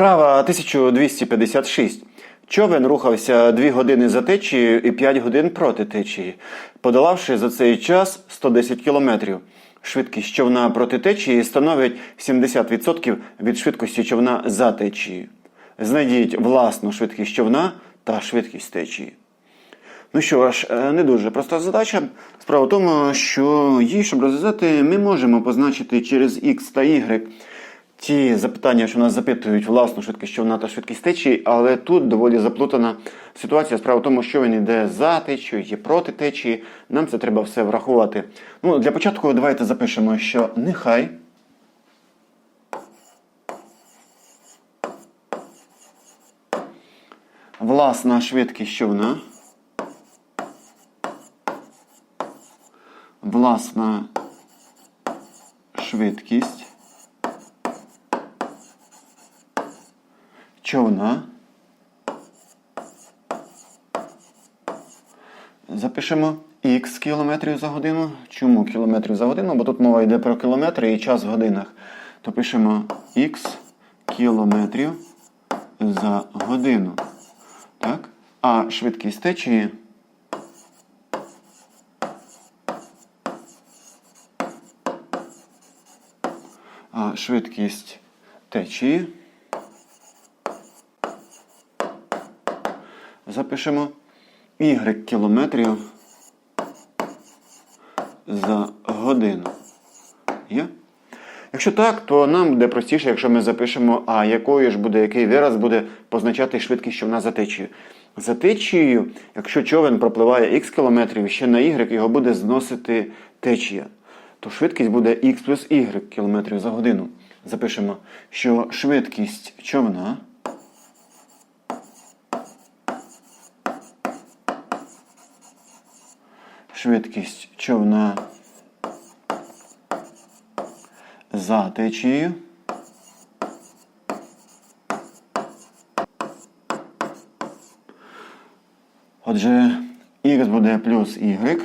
Вправа 1256. Човен рухався 2 години за течією і 5 годин проти течії, подолавши за цей час 110 кілометрів. Швидкість човна проти течії становить 70% від швидкості човна за течією. Знайдіть власну швидкість човна та швидкість течії. Ну що ж, е, не дуже проста задача. Справа в тому, що її, щоб розв'язати, ми можемо позначити через X та Y ті запитання, що нас запитують власну швидкість човна та швидкість течії, але тут доволі заплутана ситуація. Справа в тому, що він йде за течією, є проти течії. Нам це треба все врахувати. Ну, для початку давайте запишемо, що нехай. Власна швидкість човна. Власна швидкість човна. Запишемо х кілометрів за годину. Чому кілометрів за годину? Бо тут мова йде про кілометри і час в годинах. То пишемо х кілометрів за годину. Так? А швидкість течії а швидкість течії. Запишемо y кілометрів за годину. Є? Якщо так, то нам буде простіше, якщо ми запишемо, а якою ж буде, який вираз буде позначати швидкість човна за течією. За течією, якщо човен пропливає х кілометрів, ще на y його буде зносити течія, то швидкість буде х плюс y кілометрів за годину. Запишемо, що швидкість човна швидкість човна за течією. Отже, х буде плюс y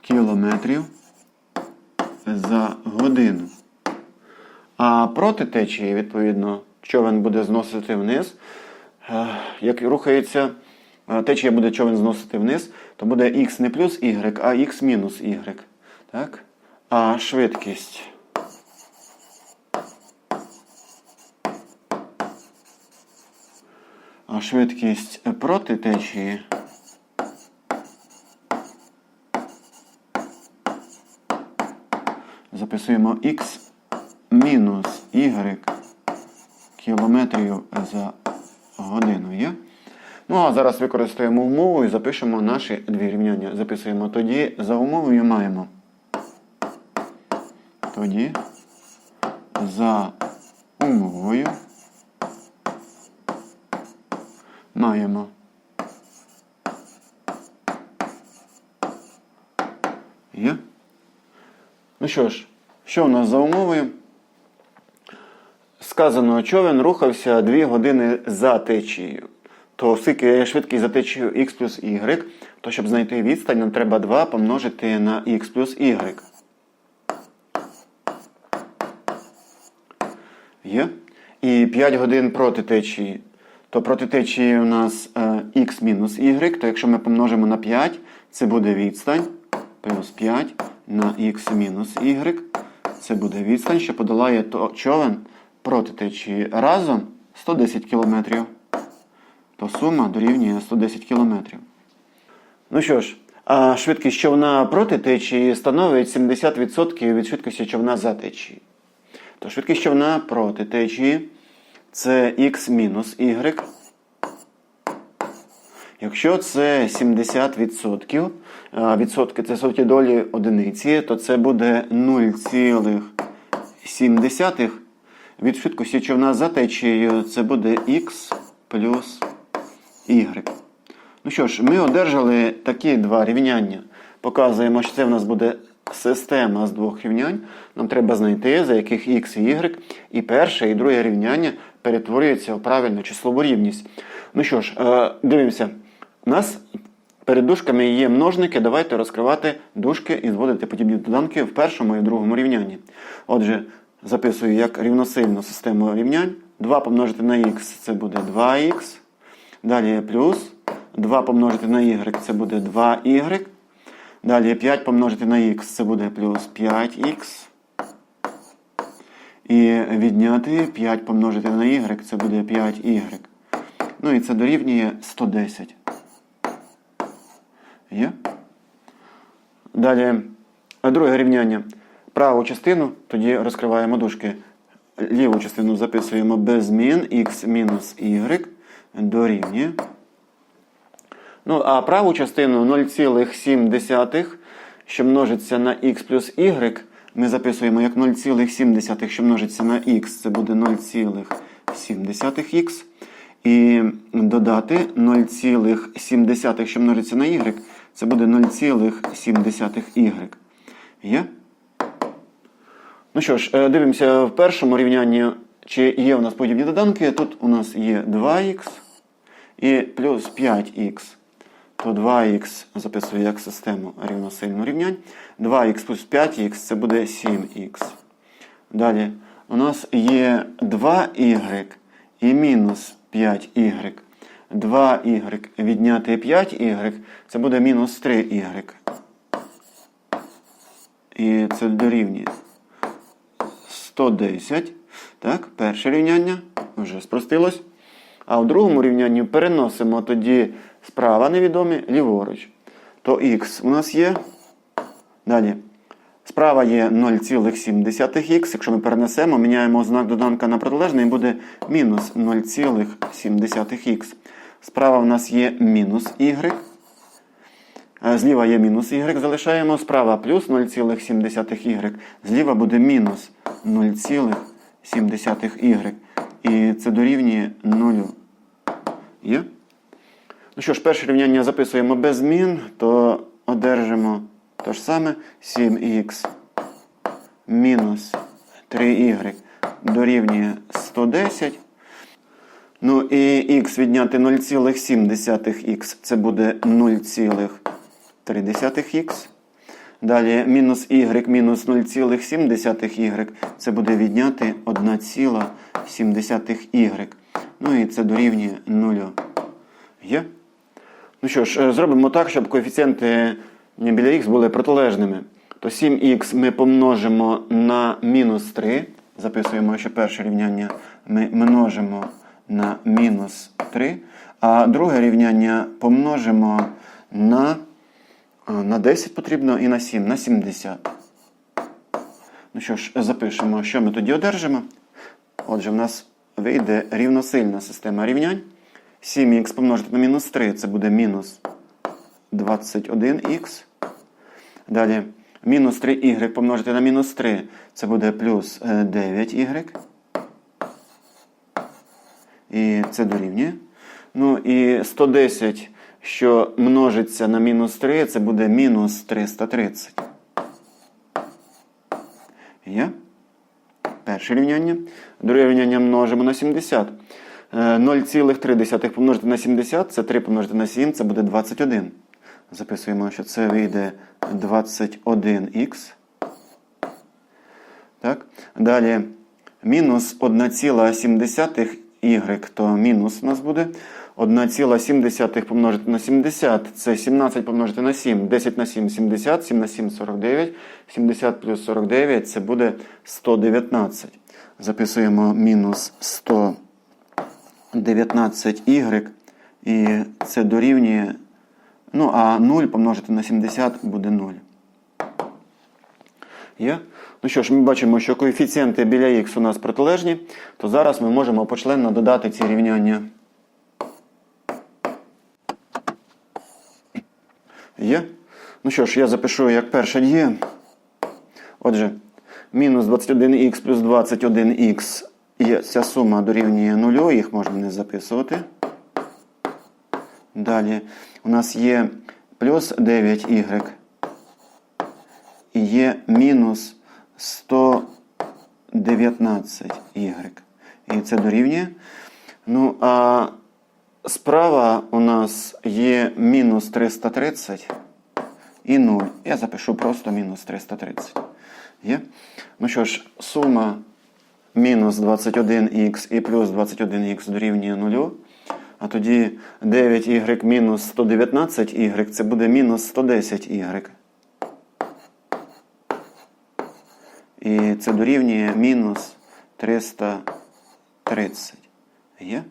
кілометрів за годину. А проти течії, відповідно, човен буде зносити вниз. Е, Як рухається, течія буде човен зносити вниз, то буде х не плюс y, а х мінус y. Так? А швидкість. А швидкість проти течії. Записуємо х мінус y кілометрів за годину є. Ну а зараз використаємо умову і запишемо наші дві рівняння. Записуємо тоді за умовою маємо. Тоді за умовою маємо. Є? Ну що ж, що у нас за умовою? Сказано, човен рухався 2 години за течією. То оскільки швидкість за течією x плюс y, то щоб знайти відстань, нам треба 2 помножити на x плюс y. Є? І 5 годин проти течії. То проти течії у нас е, x мінус y, то якщо ми помножимо на 5, це буде відстань. Плюс 5 на x мінус y. Це буде відстань, що подолає човен проти течії разом 110 км. То сума дорівнює 110 км. Ну що ж, а швидкість човна проти течії становить 70% від швидкості човна за течією. То швидкість човна проти течії це х мінус y. Якщо це 70%, відсотки це соті долі одиниці, то це буде 0,7 від швидкості човна за течією, це буде х плюс y. Ну що ж, ми одержали такі два рівняння. Показуємо, що це в нас буде система з двох рівнянь. Нам треба знайти, за яких х і y. І перше, і друге рівняння перетворюється в правильну числову рівність. Ну що ж, е, дивимося. У нас перед дужками є множники. Давайте розкривати дужки і зводити подібні доданки в першому і другому рівнянні. Отже, записую як рівносильну систему рівнянь. 2 помножити на х це буде 2х. Далі плюс 2 помножити на y це буде 2y. Далі 5 помножити на х це буде плюс 5х. І відняти 5 помножити на y це буде 5y. Ну і це дорівнює 110. Є? Далі друге рівняння. Праву частину, тоді розкриваємо дужки. Ліву частину записуємо без змін x мінус y дорівнює. Ну, а праву частину 0,7, що множиться на x плюс y, ми записуємо як 0,7, що множиться на x, це буде 0,7х. І додати 0,7, що множиться на y, це буде 0,7y. Є? Ну що ж, е, дивимося в першому рівнянні, чи є у нас подібні доданки. Тут у нас є 2х і плюс 5х. То 2х записую як систему рівносильну рівнянь. 2х плюс 5х це буде 7х. Далі у нас є 2y і мінус 5y. 2y відняти 5y це буде мінус 3y. І це дорівнює 110. Так, перше рівняння вже спростилось. А в другому рівнянні переносимо тоді справа невідомі ліворуч. То х у нас є. Далі. Справа є 0,7х. Якщо ми перенесемо, міняємо знак доданка на протилежний, буде мінус 0,7х. Справа в нас є мінус y. Е, Зліва є мінус y, залишаємо. Справа плюс 0,7y. Зліва буде мінус 0,7y. І це дорівнює 0. Є? Ну що ж, перше рівняння записуємо без змін, то одержимо те ж саме 7х мінус 3y дорівнює 110. Ну і х відняти 0,7х це буде 0,3х. Далі мінус y мінус 0,7y це буде відняти 1,7y. Ну і це дорівнює 0. Є? Ну що ж, е, зробимо так, щоб коефіцієнти біля х були протилежними. То 7х ми помножимо на мінус 3. Записуємо, що перше рівняння ми множимо на мінус 3. А друге рівняння помножимо на, на 10 потрібно і на 7, на 70. Ну що ж, запишемо, що ми тоді одержимо. Отже, в нас вийде рівносильна система рівнянь. 7х помножити на мінус 3 це буде мінус 21х. Далі мінус 3y помножити на мінус 3 це буде плюс 9y. І це дорівнює. Ну і 110, що множиться на мінус 3, це буде мінус 330. Є? Перше рівняння. Друге рівняння множимо на 70. Е, 0,3 помножити на 70, це 3 помножити на 7, це буде 21. Записуємо, що це вийде 21х. Так. Далі мінус 1,7 y, то мінус у нас буде. 1,7 помножити на 70, це 17 помножити на 7. 10 на 7 70, 7 на 7 49. 70 плюс 49 це буде 119. Записуємо мінус 119y. І це дорівнює. Ну, а 0 помножити на 70 буде 0. Є? Ну що ж, ми бачимо, що коефіцієнти біля х у нас протилежні, то зараз ми можемо почленно додати ці рівняння. Є? Ну що ж, я запишу як перша дія. Отже, мінус 21х плюс 21х і ця сума дорівнює 0, їх можна не записувати. Далі у нас є плюс 9y і є мінус 119y. І це дорівнює. Ну, а справа у нас є мінус 330 і 0. Я запишу просто мінус 330. Є? Ну що ж, сума мінус 21х і плюс 21х дорівнює 0. А тоді 9y мінус 119y це буде мінус 110y. І це дорівнює мінус 330. Є?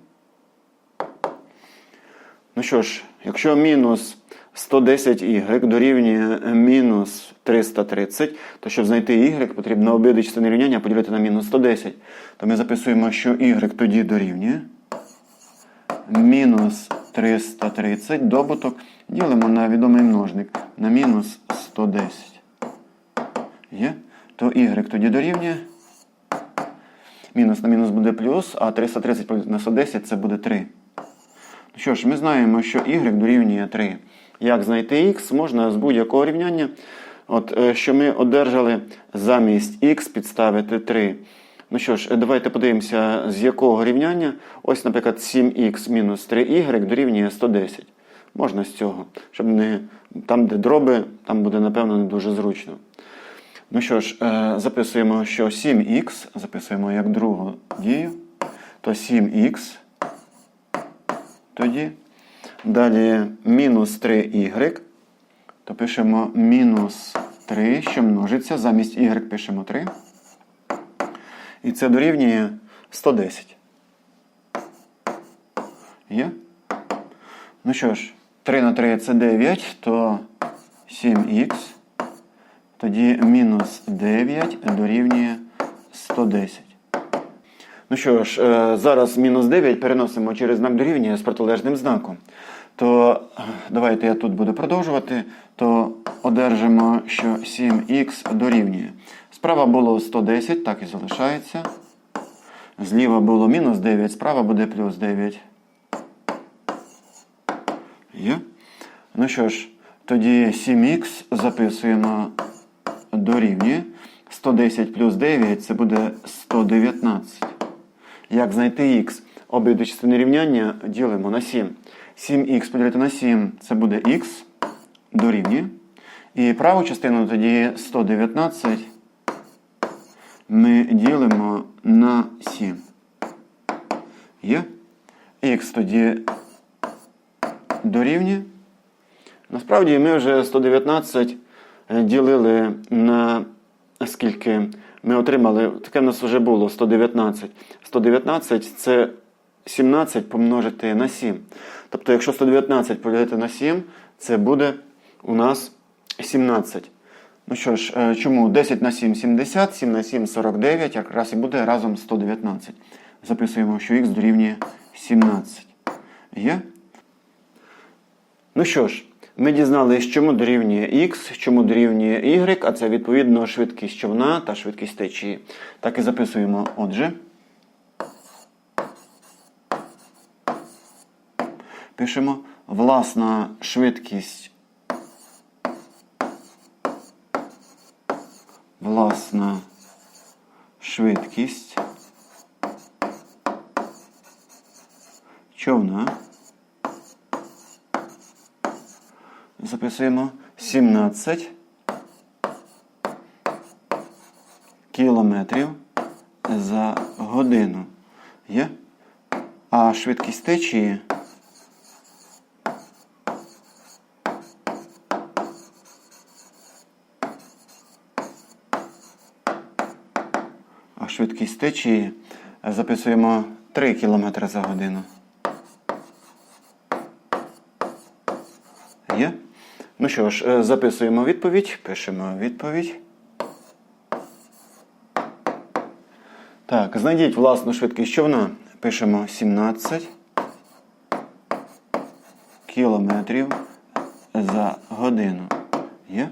Ну що ж, якщо мінус 110y дорівнює мінус 330, то щоб знайти y, потрібно обидві частини рівняння поділити на мінус 110. То ми записуємо, що y тоді дорівнює мінус 330 добуток ділимо на відомий множник на мінус 110. Є? То y тоді дорівнює. Мінус на мінус буде плюс, а 330 на 110 це буде 3. Що ж, ми знаємо, що y дорівнює 3. Як знайти x можна з будь-якого рівняння. От, е, що ми одержали замість x підставити 3. Ну що ж, е, давайте подивимося, з якого рівняння. Ось, наприклад, 7х мінус 3y дорівнює 110. Можна з цього, щоб не там, де дроби, там буде, напевно, не дуже зручно. Ну що ж, е, записуємо, що 7х, записуємо як другу дію, то 7х тоді. Далі мінус 3y, то пишемо мінус 3, що множиться, замість y пишемо 3. І це дорівнює 110. Є? Ну що ж, 3 на 3 це 9, то 7х. Тоді мінус 9 дорівнює 110. Ну що ж, е, зараз мінус 9 переносимо через знак дорівнює з протилежним знаком. То давайте я тут буду продовжувати, то одержимо, що 7х дорівнює. Справа було 110, так і залишається. Зліва було мінус 9, справа буде плюс 9. Є? Ну що ж, тоді 7х записуємо дорівнює. 110 плюс 9 це буде 119. Як знайти х? Обидві частини рівняння ділимо на 7. 7х поділити на 7 це буде х дорівнює. І праву частину тоді 119 ми ділимо на 7. Є? Х тоді дорівнює. Насправді ми вже 119 ділили на скільки ми отримали, таке в нас вже було 119. 119 це 17 помножити на 7. Тобто, якщо 119 поділити на 7, це буде у нас 17. Ну що ж, е, чому 10 на 7 70, 7 на 7 49, якраз і буде разом 119. Записуємо, що х дорівнює 17. Є? Ну що ж, ми дізналися, чому дорівнює x, чому дорівнює y, а це відповідно швидкість човна та швидкість течії. Так і записуємо. Отже, пишемо власна швидкість. Власна швидкість човна. Записуємо 17 кілометрів за годину. Є? А швидкість течії а швидкість течії записуємо 3 км за годину. Є? Ну що ж, е, записуємо відповідь, пишемо відповідь. Так, знайдіть власну швидкість човна. Пишемо 17 кілометрів за годину. Є?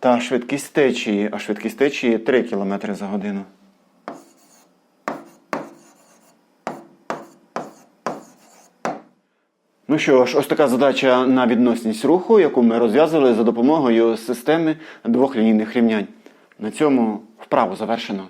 Та швидкість течії, а швидкість течії 3 км за годину. Ну що ж, ось така задача на відносність руху, яку ми розв'язали за допомогою системи двох лінійних рівнянь. На цьому вправу завершено.